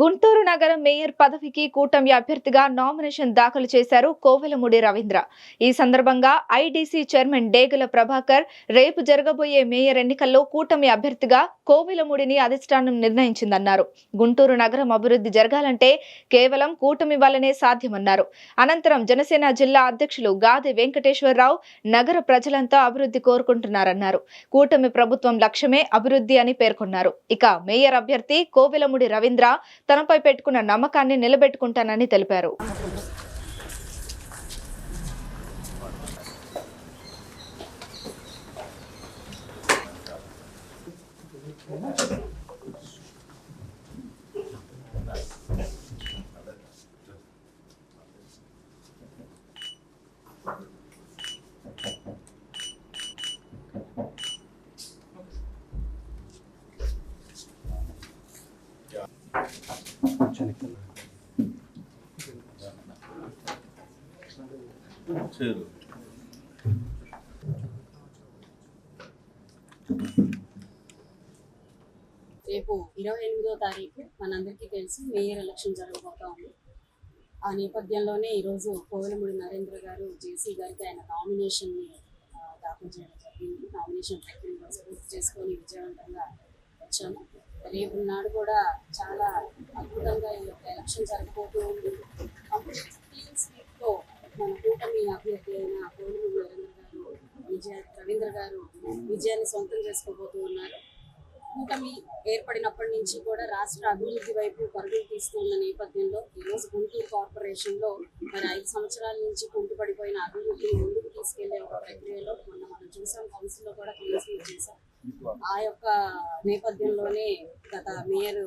గుంటూరు నగరం మేయర్ పదవికి కూటమి అభ్యర్థిగా నామినేషన్ దాఖలు చేశారు కోవెలముడి రవీంద్ర. ఈ సందర్భంగా ఐడీసీ చైర్మన్ డేగల ప్రభాకర్ రేపు జరగబోయే మేయర్ ఎన్నికల్లో కూటమి అభ్యర్థిగా కోవెలముడిని అధిష్టానం నిర్ణయించిందన్నారు. గుంటూరు నగరం అభివృద్ధి జరగాలంటే కేవలం కూటమి వల్లనే సాధ్యమన్నారు. అనంతరం జనసేన జిల్లా అధ్యక్షులు గాది వెంకటేశ్వరరావు నగర ప్రజలంతా అభివృద్ధి కోరుకుంటున్నారన్నారు. కూటమి ప్రభుత్వం లక్ష్యమే అభివృద్ధి అని పేర్కొన్నారు. ఇక మేయర్ అభ్యర్థి కోవెలముడి రవీంద్ర తనపై పెట్టుకున్న నమ్మకాన్ని నిలబెట్టుకుంటానని తెలిపారు. చేరు రేపు ఇరవై ఎనిమిదో తారీఖు మనందరికీ తెలిసి మేయర్ ఎలక్షన్ జరగబోతా ఉంది. ఆ నేపథ్యంలోనే ఈరోజు కోవెలమూడి నరేంద్ర గారు జేసీ గారికి ఆయన నామినేషన్ని దాఖలు చేయడం జరిగింది. నామినేషన్ ప్రక్రియ పూర్తి చేసుకొని విజయవంతంగా వచ్చాము. రేపు నాడు కూడా చాలా అద్భుతంగా ఈ యొక్క ఎలక్షన్ జరగబోతూ ఉంది. కంప్లీట్ క్లీన్ మన కూటమి అభ్యర్థి అయిన కోవెలమూడి నరేంద్ర గారు విజయ రవీంద్ర గారు విజయాన్ని సొంతం చేసుకోబోతూ ఉన్నారు. కూటమి ఏర్పడినప్పటి నుంచి కూడా రాష్ట్ర అభివృద్ధి వైపు పరుగులు తీస్తున్న నేపథ్యంలో ఈరోజు గుంటూరు కార్పొరేషన్లో మరి ఐదు సంవత్సరాల నుంచి కుంటుపడిపోయిన అభివృద్ధిని ముందుకు తీసుకెళ్ళే ఒక ప్రక్రియలో మొన్న మనం చూసాం కౌన్సిల్లో కూడా కౌన్సిల్ చేశాం. ఆ యొక్క నేపథ్యంలోనే గత మేయర్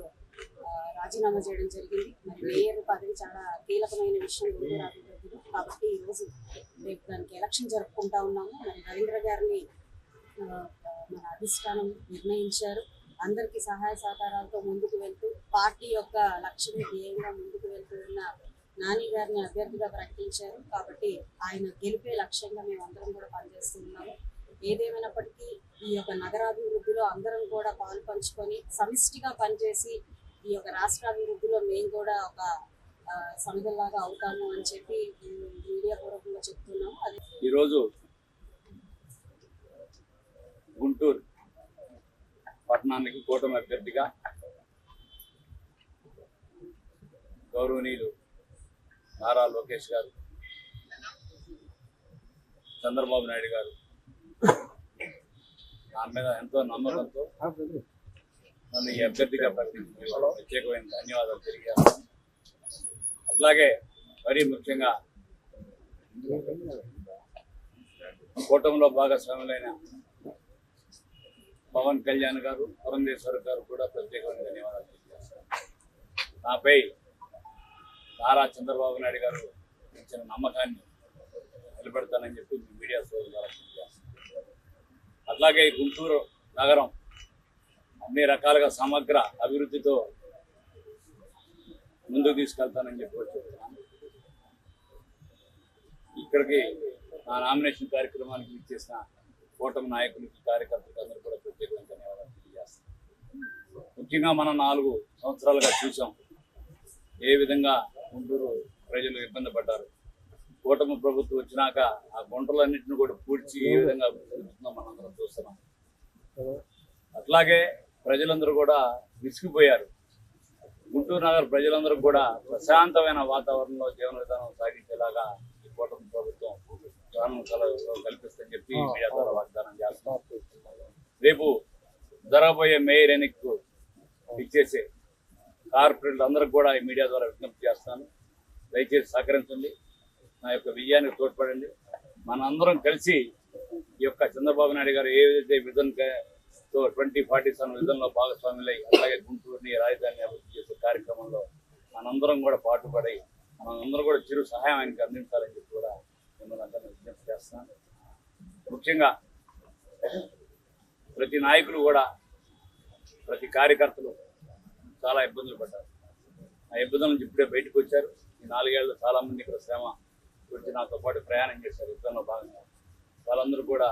రాజీనామా చేయడం జరిగింది. మరి మేయర్ పదవి చాలా కీలకమైన విషయం కాబట్టి ఈరోజు రేపు దానికి ఎలక్షన్ జరుపుకుంటా ఉన్నాము. మరి రవీంద్ర గారిని మన అధిష్టానం నిర్ణయించారు. అందరికీ సహాయ సహకారాలతో ముందుకు వెళ్తూ పార్టీ యొక్క లక్ష్యం ధ్యేయంగా ముందుకు వెళ్తూ ఉన్న నాని గారిని అభ్యర్థిగా ప్రకటించారు. కాబట్టి ఆయన గెలిపే లక్ష్యంగా మేము అందరం కూడా పనిచేస్తున్నాము. ఏదేమైనప్పటికీ ఈ యొక్క నగరాభివృద్ధిలో అందరం కూడా పాలు పంచుకొని సమిష్టిగా పనిచేసి ఈ యొక్క రాష్ట్రాభివృద్ధిలో మేము కూడా ఒక ఆ, అవుతాము అని చెప్పి మీడియా పూర్వకంగా చెప్తున్నాము. అది ఈరోజు గుంటూరు పట్టణానికి కూటమి అభ్యర్థిగా గౌరవనీయులు నారా లోకేష్ గారు చంద్రబాబు నాయుడు గారు నా మీద ఎంతో నమ్మకంతో నన్ను ఈ అభ్యర్థిగా ప్రకటించిన ప్రత్యేకమైన ధన్యవాదాలు తెలియజేస్తాను అట్లాగే మరీ ముఖ్యంగా కూటమిలో భాగస్వాములైన పవన్ కళ్యాణ్ గారు పురంధేశ్వర్ గారు కూడా ప్రత్యేకమైన ధన్యవాదాలు తెలియజేస్తారు నాపై నారా చంద్రబాబు నాయుడు గారు ఇచ్చిన నమ్మకాన్ని నిలబెడతానని చెప్పి మీడియా సోదరు ద్వారా అట్లాగే గుంటూరు నగరం అన్ని రకాలుగా సమగ్ర అభివృద్ధితో ముందుకు తీసుకెళ్తానని చెప్పి ఇక్కడికి నా నామినేషన్ కార్యక్రమానికి ఇచ్చేసిన కూటమి నాయకులకి కార్యకర్తలకు అందరూ కూడా ప్రత్యేకంగా ధన్యవాదాలు తెలియజేస్తాను. ముఖ్యంగా మనం నాలుగు సంవత్సరాలుగా చూసాం ఏ విధంగా గుంటూరు ప్రజలు ఇబ్బంది పడ్డారు. కూటమి ప్రభుత్వం వచ్చినాక ఆ గుంటలన్నింటిని కూడా పూడ్చి ఏ విధంగా అభివృద్ధి మనం అందరం చూస్తున్నాం. అట్లాగే ప్రజలందరూ కూడా విసిగిపోయారు. గుంటూరు నగర ప్రజలందరూ కూడా ప్రశాంతమైన వాతావరణంలో జీవన విధానం సాగించేలాగా ఈ కూటమి ప్రభుత్వం విధానం కల- కల్పిస్తుందని చెప్పి మీడియా ద్వారా వాగ్దానం చేస్తున్నాం రేపు జరగబోయే మేయర్ ఎన్నికకు ఇచ్చేసే కార్పొరేట్లు అందరికి కూడా ఈ మీడియా ద్వారా విజ్ఞప్తి చేస్తాను. దయచేసి సహకరించండి. నా యొక్క విజయానికి తోడ్పడండి. మన అందరం కలిసి ఈ యొక్క చంద్రబాబు నాయుడు గారు ఏదైతే విధంగా తో ట్వంటీ ఫార్టీ సెవెన్ విధంలో భాగస్వాములై అలాగే గుంటూరుని రాజధాని అభివృద్ధి చేసే కార్యక్రమంలో మనందరం కూడా పాటుపడి మనందరం కూడా చిరు సహాయం ఆయనకి అందించాలని చెప్పి కూడా మిమ్మల్ని అందరినీ విజ్ఞప్తి చేస్తున్నాను. ముఖ్యంగా ప్రతి నాయకులు కూడా ప్రతి కార్యకర్తలు చాలా ఇబ్బందులు పడ్డారు. ఆ ఇబ్బందుల నుంచి ఇప్పుడే బయటకు వచ్చారు. ఈ నాలుగేళ్ళు చాలామంది ఇక్కడ శ్రమ గురించి నాతో పాటు ప్రయాణం చేశారు యుద్ధంలో భాగంగా. వాళ్ళందరూ కూడా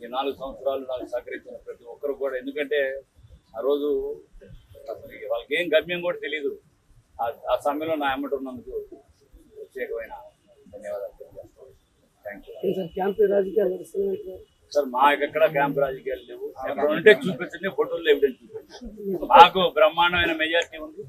ఈ నాలుగు సంవత్సరాలు నాకు సహకరించిన ప్రతి ఒక్కరు కూడా. ఎందుకంటే ఆ రోజు అసలు వాళ్ళకి ఏం గమ్యం కూడా తెలియదు ఆ- సమయంలో నా ఎమ్మటి ఉన్నందుకు ప్రత్యేకమైన ధన్యవాదాలు థ్యాంక్ యూ రాజకీయాలు. సార్ మా ఎక్కడ క్యాంప్ రాజకీయాలు లేవు. ఎక్కడ ఉంటే చూపించండి ఫోటోలు ఎవిడెన్స్ చూపించండి మాకు బ్రహ్మాండమైన మెజార్టీ ఉంది.